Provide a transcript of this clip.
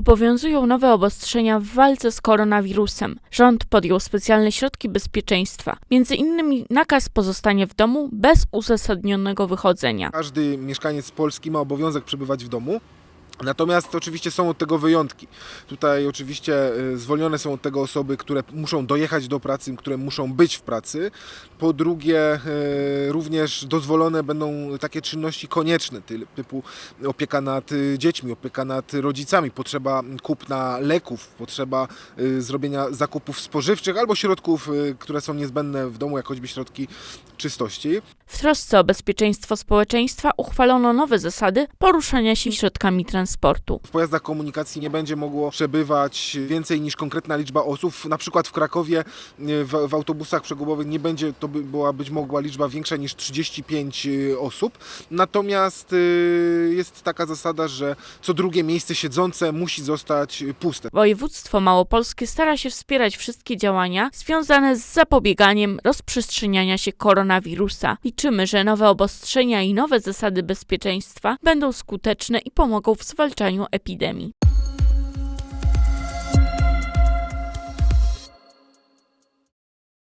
obowiązują nowe obostrzenia w walce z koronawirusem. Rząd podjął specjalne środki bezpieczeństwa, między innymi nakaz pozostania w domu bez uzasadnionego wychodzenia. Każdy mieszkaniec Polski ma obowiązek przebywać w domu. Natomiast oczywiście są od tego wyjątki. Tutaj oczywiście y, zwolnione są od tego osoby, które muszą dojechać do pracy, które muszą być w pracy. Po drugie, y, również dozwolone będą takie czynności konieczne, ty- typu opieka nad y, dziećmi, opieka nad rodzicami, potrzeba kupna leków, potrzeba zrobienia zakupów spożywczych albo środków, które są niezbędne w domu, jak choćby środki czystości. W trosce o bezpieczeństwo społeczeństwa uchwalono nowe zasady poruszania się środkami transportu. W pojazdach komunikacji nie będzie mogło przebywać więcej niż konkretna liczba osób. Na przykład w Krakowie e, w, w autobusach przegubowych nie będzie to by była być mogła liczba większa niż 35 osób. Natomiast y, jest taka zasada, że co drugie miejsce siedzące musi zostać puste. Województwo Małopolskie stara się wspierać wszystkie działania związane z zapobieganiem rozprzestrzeniania się koronawirusa. Liczymy, że nowe obostrzenia i nowe zasady bezpieczeństwa będą skuteczne i pomogą w zwalczaniu epidemii.